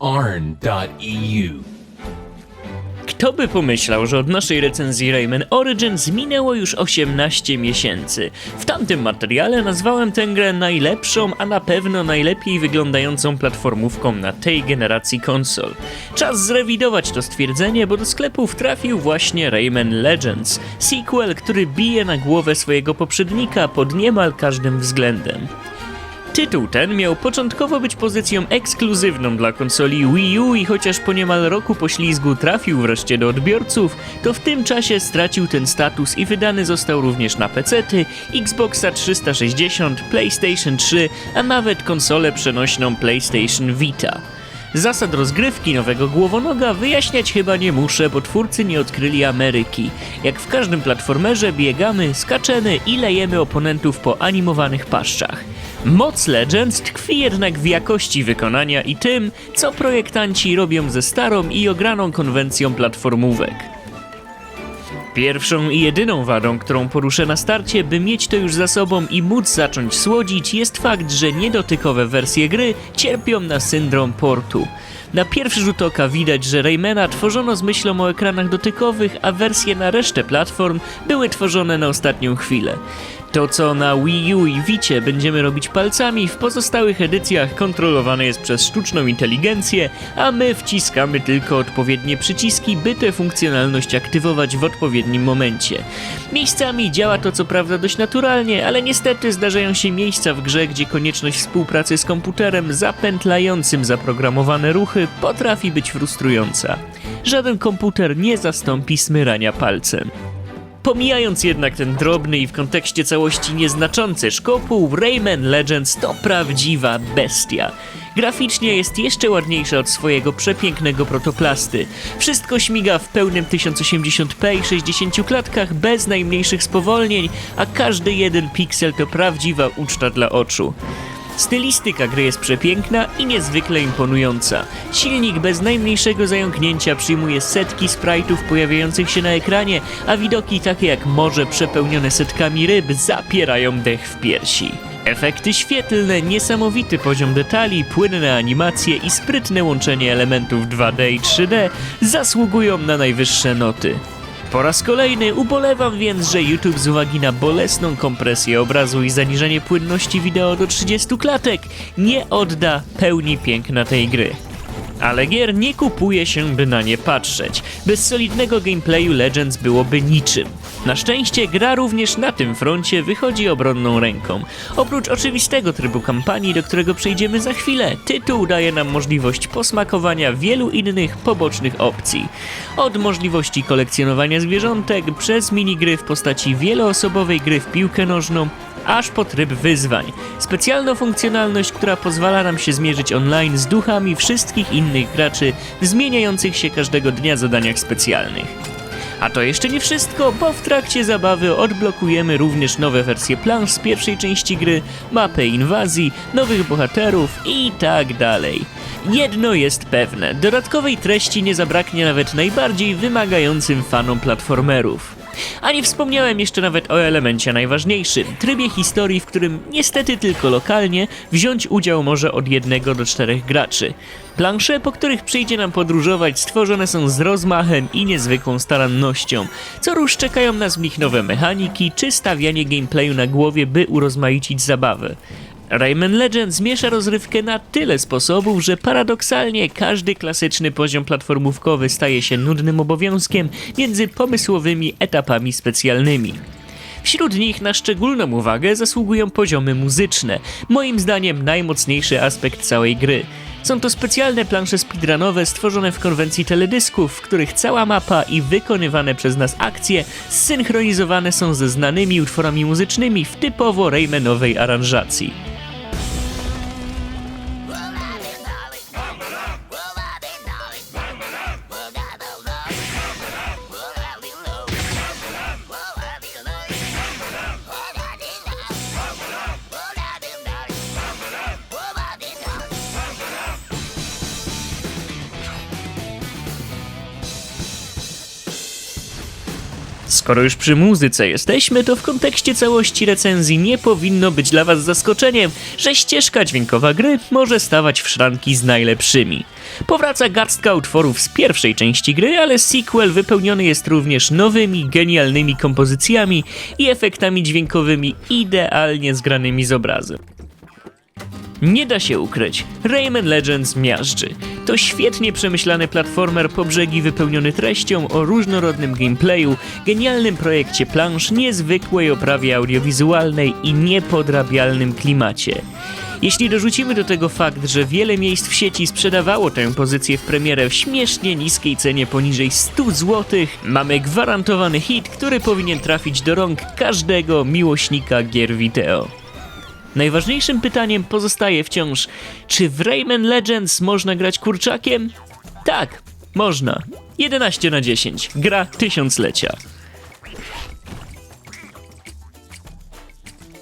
arn.eu. Kto by pomyślał, że od naszej recenzji Rayman Origins minęło już 18 miesięcy. W tamtym materiale nazwałem tę grę najlepszą, a na pewno najlepiej wyglądającą platformówką na tej generacji konsol. Czas zrewidować to stwierdzenie, bo do sklepów trafił właśnie Rayman Legends, sequel, który bije na głowę swojego poprzednika pod niemal każdym względem. Tytuł ten miał początkowo być pozycją ekskluzywną dla konsoli Wii U i chociaż po niemal roku poślizgu trafił wreszcie do odbiorców, to w tym czasie stracił ten status i wydany został również na PC-ty, Xboxa 360, PlayStation 3, a nawet konsolę przenośną PlayStation Vita. Zasad rozgrywki nowego głowonoga wyjaśniać chyba nie muszę, bo twórcy nie odkryli Ameryki. Jak w każdym platformerze biegamy, skaczemy i lejemy oponentów po animowanych paszczach. Moc Legends tkwi jednak w jakości wykonania i tym, co projektanci robią ze starą i ograną konwencją platformówek. Pierwszą i jedyną wadą, którą poruszę na starcie, by mieć to już za sobą i móc zacząć słodzić, jest fakt, że niedotykowe wersje gry cierpią na syndrom portu. Na pierwszy rzut oka widać, że Raymana tworzono z myślą o ekranach dotykowych, a wersje na resztę platform były tworzone na ostatnią chwilę. To, co na Wii U i Vicie będziemy robić palcami, w pozostałych edycjach kontrolowane jest przez sztuczną inteligencję, a my wciskamy tylko odpowiednie przyciski, by tę funkcjonalność aktywować w odpowiednim momencie. Miejscami działa to co prawda dość naturalnie, ale niestety zdarzają się miejsca w grze, gdzie konieczność współpracy z komputerem zapętlającym zaprogramowane ruchy potrafi być frustrująca. Żaden komputer nie zastąpi smyrania palcem. Pomijając jednak ten drobny i w kontekście całości nieznaczący szkopuł, Rayman Legends to prawdziwa bestia. Graficznie jest jeszcze ładniejsza od swojego przepięknego protoplasty. Wszystko śmiga w pełnym 1080p i 60 klatkach bez najmniejszych spowolnień, a każdy jeden piksel to prawdziwa uczta dla oczu. Stylistyka gry jest przepiękna i niezwykle imponująca. Silnik bez najmniejszego zająknięcia przyjmuje setki sprite'ów pojawiających się na ekranie, a widoki takie jak morze przepełnione setkami ryb zapierają dech w piersi. Efekty świetlne, niesamowity poziom detali, płynne animacje i sprytne łączenie elementów 2D i 3D zasługują na najwyższe noty. Po raz kolejny ubolewam więc, że YouTube z uwagi na bolesną kompresję obrazu i zaniżenie płynności wideo do 30 klatek nie odda pełni piękna tej gry. Ale gier nie kupuje się, by na nie patrzeć. Bez solidnego gameplayu Legends byłoby niczym. Na szczęście gra również na tym froncie wychodzi obronną ręką. Oprócz oczywistego trybu kampanii, do którego przejdziemy za chwilę, tytuł daje nam możliwość posmakowania wielu innych pobocznych opcji. Od możliwości kolekcjonowania zwierzątek, przez minigry w postaci wieloosobowej gry w piłkę nożną, aż po tryb wyzwań. Specjalną funkcjonalność, która pozwala nam się zmierzyć online z duchami wszystkich innych graczy w zmieniających się każdego dnia zadaniach specjalnych. A to jeszcze nie wszystko, bo w trakcie zabawy odblokujemy również nowe wersje plansz z pierwszej części gry, mapę inwazji, nowych bohaterów i tak dalej. Jedno jest pewne, dodatkowej treści nie zabraknie nawet najbardziej wymagającym fanom platformerów. A nie wspomniałem jeszcze nawet o elemencie najważniejszym trybie historii, w którym niestety tylko lokalnie wziąć udział może od jednego do czterech graczy. Plansze, po których przyjdzie nam podróżować, stworzone są z rozmachem i niezwykłą starannością. Co rusz czekają nas w nich nowe mechaniki, czy stawianie gameplayu na głowie, by urozmaicić zabawę. Rayman Legends miesza rozrywkę na tyle sposobów, że paradoksalnie każdy klasyczny poziom platformówkowy staje się nudnym obowiązkiem między pomysłowymi etapami specjalnymi. Wśród nich na szczególną uwagę zasługują poziomy muzyczne, moim zdaniem najmocniejszy aspekt całej gry. Są to specjalne plansze speedrunowe stworzone w konwencji teledysków, w których cała mapa i wykonywane przez nas akcje zsynchronizowane są ze znanymi utworami muzycznymi w typowo Raymanowej aranżacji. Skoro już przy muzyce jesteśmy, to w kontekście całości recenzji nie powinno być dla Was zaskoczeniem, że ścieżka dźwiękowa gry może stawać w szranki z najlepszymi. Powraca garstka utworów z pierwszej części gry, ale sequel wypełniony jest również nowymi, genialnymi kompozycjami i efektami dźwiękowymi idealnie zgranymi z obrazem. Nie da się ukryć, Rayman Legends miażdży. To świetnie przemyślany platformer po brzegi wypełniony treścią o różnorodnym gameplayu, genialnym projekcie plansz, niezwykłej oprawie audiowizualnej i niepodrabialnym klimacie. Jeśli dorzucimy do tego fakt, że wiele miejsc w sieci sprzedawało tę pozycję w premierę w śmiesznie niskiej cenie poniżej 100 zł, mamy gwarantowany hit, który powinien trafić do rąk każdego miłośnika gier wideo. Najważniejszym pytaniem pozostaje wciąż, czy w Rayman Legends można grać kurczakiem? Tak, można. 11 na 10. Gra tysiąclecia.